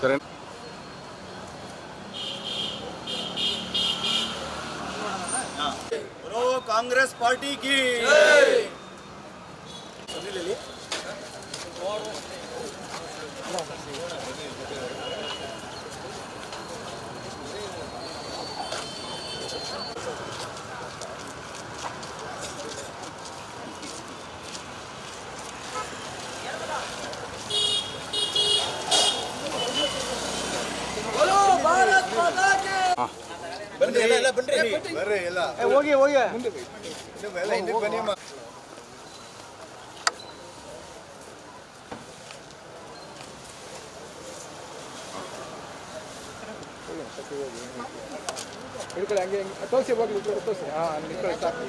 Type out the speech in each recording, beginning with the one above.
ಸರಿ कांग्रेस पार्टी की। ಬನ್ರಿ ಎಲ್ಲ ಬನ್ರಿ ಬರ್ರಿ ಎಲ್ಲ ಹೋಗಿ ಹೋಗಿ ಎಲ್ಲ ಹಿಂದಕ್ಕೆ ಬನ್ನಿ ಅಮ್ಮ. ಹಿಡ್ಕೊಳ್ಳಿ ಹಂಗೆ ಹಂಗೆ ತೋರಿಸಿ ಹೋಗ್ಲಿ ತೋರಿಸಿ ಹಾಂ ನಿಂತ್ಕೊಳ್ಳಿ ಸಾಕು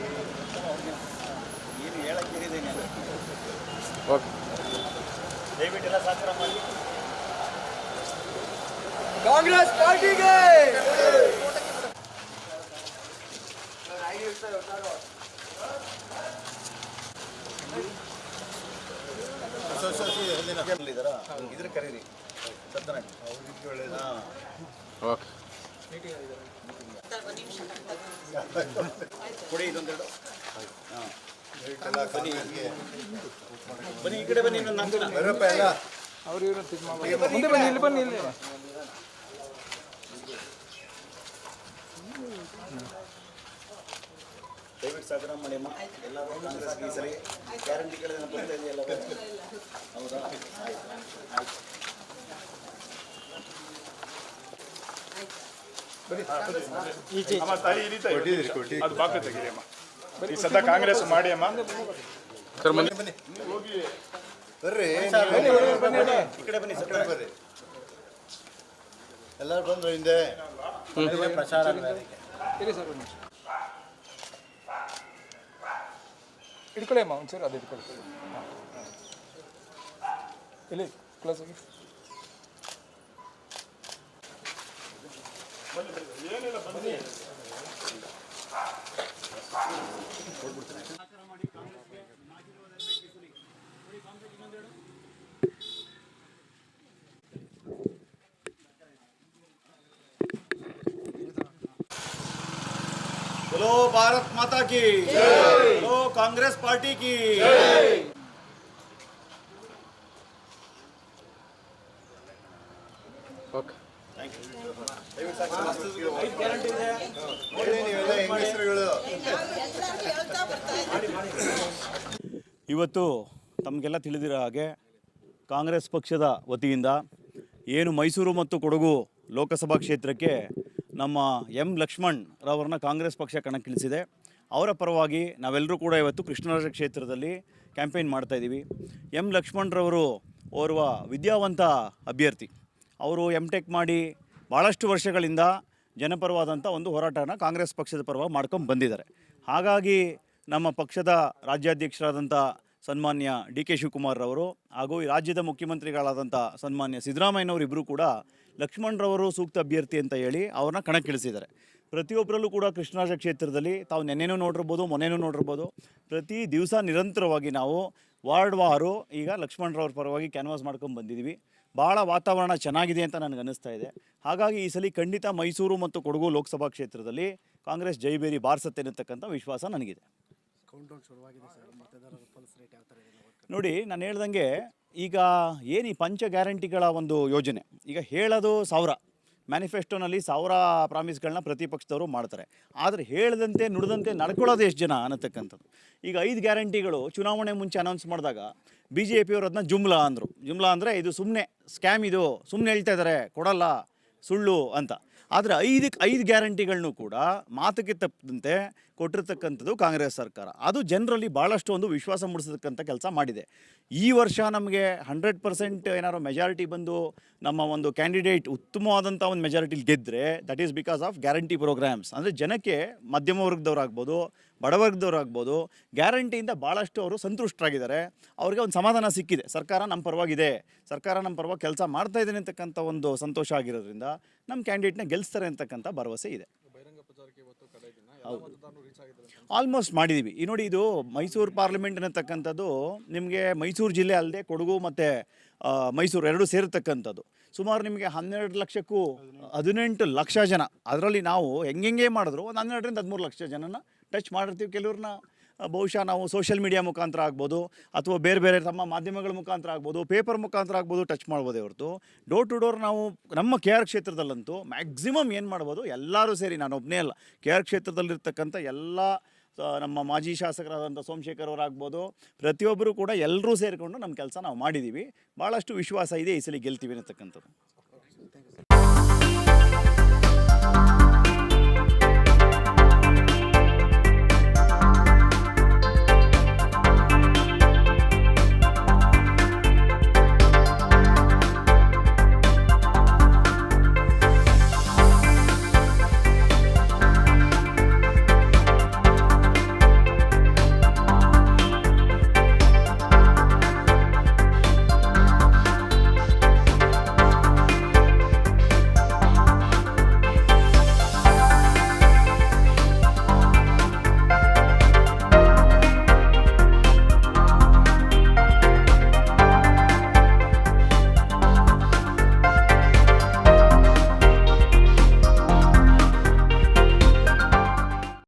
ಏನು ಹೇಳಕ್ಕೆ ಇರಿದ್ದೀನಿ ಓಕೆ ದಯವಿಟ್ಟು ಎಲ್ಲ ಸಹಕಾರ ಮಾಡಿ ಕಾಂಗ್ರೆಸ್ ಪಾರ್ಟಿಗೆ ಇದ್ದಾರಾ ಇದ್ರ ಕರೀರಿ ಸತ್ಯನಾರಾಯಣ ಅವ್ರಿಗೆ ಓಕೆ ಬನ್ನಿ ಬನ್ನಿ ಈ ಕಡೆ ಬನ್ನಿ ಇನ್ನೊಂದು ಮುಂದೆ ಬನ್ನಿ ಇಲ್ಲಿ ಇಲ್ಲಿ ದಯವಿಟ್ಟು ಸಹಕಾರ ಮಾಡಿ ಅಮ್ಮ. ಎಲ್ಲರೂ ಕಾಂಗ್ರೆಸ್ ಈ ಸರಿ ಗ್ಯಾರಂಟಿ ಕೇಳಿದ ಬರ್ತಾ ಇದೆಯಲ್ಲ ಹೌದಾ? ಆಯ್ತು. ಆಯ್ತು ಅಮ್ಮ ತಾಯಿ ಈ ರೀತಿ ಕೊಟ್ಟಿದ್ದೀರಿ ಕೊಟ್ಟಿ ಅದು ಬಾಕ ತೆಗೀರಿ ಅಮ್ಮ. ಈ ಸದ್ಯ ಕಾಂಗ್ರೆಸ್ ಮಾಡಿ ಅಮ್ಮ. ಸರ್ ಬನ್ನಿ. ಬನ್ನಿ ಬರ್ರಿ ಈ ಕಡೆ ಬನ್ನಿ ಸರ್ ಬರ್ರಿ ಎಲ್ಲರೂ ಬಂದ್ರು ಹಿಂದೆ. ಪ್ರಚಾರ ಸರ್ ಬನ್ನಿ ಹಿಡ್ಕೊಳ್ಳಿ ಅಮ್ಮ ಒಂಚೂರು ಅದು ಇಟ್ಕೊಳ್ಳಿ. ಇಲ್ಲಿ ಕ್ಲೋಸ್ ಆಗಿ. बोलो भारत माता की बोलो कांग्रेस पार्टी की ಓಕೆ ನೀವೆಲ್ಲ ಹೆಂಗಸರುಗಳು ಇವತ್ತು ತಮಗೆಲ್ಲ ತಿಳಿದಿರೋ ಹಾಗೆ ಕಾಂಗ್ರೆಸ್ ಪಕ್ಷದ ವತಿಯಿಂದ ಏನು ಮೈಸೂರು ಮತ್ತು ಕೊಡಗು ಲೋಕಸಭಾ ಕ್ಷೇತ್ರಕ್ಕೆ ನಮ್ಮ ಎಂ ಲಕ್ಷ್ಮಣ್ ರವರನ್ನ ಕಾಂಗ್ರೆಸ್ ಪಕ್ಷ ಕಣಕ್ಕಿಳಿಸಿದೆ. ಅವರ ಪರವಾಗಿ ನಾವೆಲ್ಲರೂ ಕೂಡ ಇವತ್ತು ಕೃಷ್ಣರಾಜ ಕ್ಷೇತ್ರದಲ್ಲಿ ಕ್ಯಾಂಪೇನ್ ಮಾಡ್ತಾಯಿದ್ದೀವಿ ಎಂ ಲಕ್ಷ್ಮಣ್ರವರು ಓರ್ವ ವಿದ್ಯಾವಂತ ಅಭ್ಯರ್ಥಿ. ಅವರು ಎಂ ಟೆಕ್ ಮಾಡಿ ಭಾಳಷ್ಟು ವರ್ಷಗಳಿಂದ ಜನಪರವಾದಂಥ ಒಂದು ಹೋರಾಟನ ಕಾಂಗ್ರೆಸ್ ಪಕ್ಷದ ಪರವಾಗಿ ಮಾಡ್ಕೊಂಡು ಬಂದಿದ್ದಾರೆ. ಹಾಗಾಗಿ ನಮ್ಮ ಪಕ್ಷದ ರಾಜ್ಯಾಧ್ಯಕ್ಷರಾದಂಥ ಸನ್ಮಾನ್ಯ ಡಿ ಕೆ ಶಿವಕುಮಾರ್ ರವರು ಹಾಗೂ ರಾಜ್ಯದ ಮುಖ್ಯಮಂತ್ರಿಗಳಾದಂಥ ಸನ್ಮಾನ್ಯ ಸಿದ್ದರಾಮಯ್ಯನವರು ಇಬ್ಬರು ಕೂಡ ಲಕ್ಷ್ಮಣರವರು ಸೂಕ್ತ ಅಭ್ಯರ್ಥಿ ಅಂತ ಹೇಳಿ ಅವ್ರನ್ನ ಕಣಕ್ಕಿಳಿಸಿದ್ದಾರೆ. ಪ್ರತಿಯೊಬ್ಬರಲ್ಲೂ ಕೂಡ ಕೃಷ್ಣರಾಜ ಕ್ಷೇತ್ರದಲ್ಲಿ ತಾವು ನೆನ್ನೆನೂ ನೋಡಿರ್ಬೋದು, ಮೊನ್ನೆನೂ ನೋಡಿರ್ಬೋದು. ಪ್ರತಿ ದಿವಸ ನಿರಂತರವಾಗಿ ನಾವು ವಾರ್ಡ್ ವಾರು ಈಗ ಲಕ್ಷ್ಮಣರವ್ರ ಪರವಾಗಿ ಕ್ಯಾನ್ವಾಸ್ ಮಾಡ್ಕೊಂಡು ಬಂದಿದ್ದೀವಿ ಭಾಳ ವಾತಾವರಣ ಚೆನ್ನಾಗಿದೆ ಅಂತ ನನಗೆ ಅನ್ನಿಸ್ತಾ ಇದೆ. ಹಾಗಾಗಿ ಈ ಸಲ ಖಂಡಿತ ಮೈಸೂರು ಮತ್ತು ಕೊಡಗು ಲೋಕಸಭಾ ಕ್ಷೇತ್ರದಲ್ಲಿ ಕಾಂಗ್ರೆಸ್ ಜೈಬೇರಿ ಬಾರಿಸತ್ತೆ ಅನ್ನತಕ್ಕಂಥ ವಿಶ್ವಾಸ ನನಗಿದೆ. ನೋಡಿ, ನಾನು ಹೇಳ್ದಂಗೆ ಈಗ ಏನು ಈ ಪಂಚ ಗ್ಯಾರಂಟಿಗಳ ಒಂದು ಯೋಜನೆ? ಈಗ ಹೇಳೋದು ಸಾವಿರ. ಮ್ಯಾನಿಫೆಸ್ಟೋನಲ್ಲಿ ಸಾವಿರ ಪ್ರಾಮಿಸ್ಗಳನ್ನ ಪ್ರತಿಪಕ್ಷದವರು ಮಾಡ್ತಾರೆ. ಆದರೆ ಹೇಳದಂತೆ, ನುಡಿದಂತೆ ನಡ್ಕೊಳ್ಳೋದು ಎಷ್ಟು ಜನ ಅನ್ನತಕ್ಕಂಥದ್ದು. ಈಗ ಐದು ಗ್ಯಾರಂಟಿಗಳು ಚುನಾವಣೆ ಮುಂಚೆ ಅನೌನ್ಸ್ ಮಾಡಿದಾಗ ಬಿ ಜೆ ಪಿಯವರು ಅದನ್ನ ಜುಮ್ಲಾ ಅಂದರು. ಜುಮ್ಲಾ ಅಂದರೆ ಇದು ಸುಮ್ಮನೆ ಸ್ಕ್ಯಾಮ್ ಇದು. ಸುಮ್ಮನೆ ಹೇಳ್ತಾ ಇದ್ದಾರೆ ಕೊಡಲ್ಲ, ಸುಳ್ಳು ಅಂತ. ಆದರೆ ಐದಕ್ಕೆ ಐದು ಗ್ಯಾರಂಟಿಗಳನ್ನು ಕೂಡ ಮಾತುಗೆ ತಪ್ಪದಂತೆ ಕೊಟ್ಟಿರ್ತಕ್ಕಂಥದ್ದು ಕಾಂಗ್ರೆಸ್ ಸರ್ಕಾರ. ಅದು ಜನರಲ್ಲಿ ಭಾಳಷ್ಟು ಒಂದು ವಿಶ್ವಾಸ ಮೂಡಿಸತಕ್ಕಂಥ ಕೆಲಸ ಮಾಡಿದೆ. ಈ ವರ್ಷ ನಮಗೆ ಹಂಡ್ರೆಡ್ ಪರ್ಸೆಂಟ್ ಏನಾದ್ರು ಮೆಜಾರಿಟಿ ಬಂದು ನಮ್ಮ ಒಂದು ಕ್ಯಾಂಡಿಡೇಟ್ ಉತ್ತಮವಾದಂಥ ಒಂದು ಮೆಜಾರಿಟಿಲಿ ಗೆದ್ದರೆ that is because of guarantee programs ಅಂದರೆ ಜನಕ್ಕೆ ಮಧ್ಯಮ ವರ್ಗದವ್ರಾಗ್ಬೋದು ಬಡವರ್ಗದವ್ರಾಗ್ಬೋದು ಗ್ಯಾರಂಟಿಯಿಂದ ಭಾಳಷ್ಟು ಅವರು ಸಂತುಷ್ಟರಾಗಿದ್ದಾರೆ. ಅವ್ರಿಗೆ ಒಂದು ಸಮಾಧಾನ ಸಿಕ್ಕಿದೆ. ಸರ್ಕಾರ ನಮ್ಮ ಪರವಾಗಿದೆ. ಸರ್ಕಾರ ನಮ್ಮ ಪರವಾಗಿ ಕೆಲಸ ಮಾಡ್ತಾ ಇದ್ದೇನೆ ಅಂತಕ್ಕಂಥ ಒಂದು ಸಂತೋಷ ಆಗಿರೋದ್ರಿಂದ ನಮ್ಮ ಕ್ಯಾಂಡಿಡೇಟ್ನ ಗೆಲ್ಲಿಸ್ತಾರೆ ಅಂತಕ್ಕಂಥ ಭರವಸೆ ಇದೆ. ಆಲ್ಮೋಸ್ಟ್ ಮಾಡಿದ್ದೀವಿ ಈ ನೋಡಿ ಇದು ಮೈಸೂರು ಪಾರ್ಲಿಮೆಂಟ್ ಅನ್ನತಕ್ಕಂಥದ್ದು ನಿಮಗೆ ಮೈಸೂರು ಜಿಲ್ಲೆ ಅಲ್ಲದೆ ಕೊಡಗು ಮತ್ತು ಮೈಸೂರು ಎರಡೂ ಸೇರಿರ್ತಕ್ಕಂಥದ್ದು ಸುಮಾರು ನಿಮಗೆ ಹನ್ನೆರಡು ಲಕ್ಷಕ್ಕೂ ಹದಿನೆಂಟು ಲಕ್ಷ ಜನ. ಅದರಲ್ಲಿ ನಾವು ಹೆಂಗೆಂಗೆ ಮಾಡಿದ್ರು, ಒಂದು ಹನ್ನೆರಡರಿಂದ ಹದಿಮೂರು ಲಕ್ಷ ಜನನ ಟಚ್ ಮಾಡಿರ್ತೀವಿ. ಕೆಲವ್ರನ್ನ ಬಹುಶಃ ನಾವು ಸೋಷಿಯಲ್ ಮೀಡಿಯಾ ಮುಖಾಂತರ ಆಗ್ಬೋದು, ಅಥವಾ ಬೇರೆ ಬೇರೆ ತಮ್ಮ ಮಾಧ್ಯಮಗಳ ಮುಖಾಂತರ ಆಗ್ಬೋದು ಪೇಪರ್ ಮುಖಾಂತರ ಆಗ್ಬೋದು ಟಚ್ ಮಾಡ್ಬೋದೇ ಹೊರತು. ಡೋರ್ ಟು ಡೋರ್ ನಾವು ನಮ್ಮ ಕೆ ಆರ್ ಕ್ಷೇತ್ರದಲ್ಲಂತೂ ಮ್ಯಾಕ್ಸಿಮಮ್ ಏನು ಮಾಡ್ಬೋದು, ಎಲ್ಲರೂ ಸೇರಿ ನಾನು ಒಬ್ಬನೇ ಅಲ್ಲ ಕೆ ಆರ್ ಕ್ಷೇತ್ರದಲ್ಲಿರ್ತಕ್ಕಂಥ ಎಲ್ಲ ನಮ್ಮ ಮಾಜಿ ಶಾಸಕರಾದಂಥ ಸೋಮಶೇಖರ್ ಅವರಾಗ್ಬೋದು, ಪ್ರತಿಯೊಬ್ಬರು ಕೂಡ ಎಲ್ಲರೂ ಸೇರಿಕೊಂಡು ನಮ್ಮ ಕೆಲಸ ನಾವು ಮಾಡಿದ್ದೀವಿ. ಭಾಳಷ್ಟು ವಿಶ್ವಾಸ ಇದೆ ಈ ಸಲ ಗೆಲ್ತೀವಿ ಅನ್ನತಕ್ಕಂಥದ್ದು.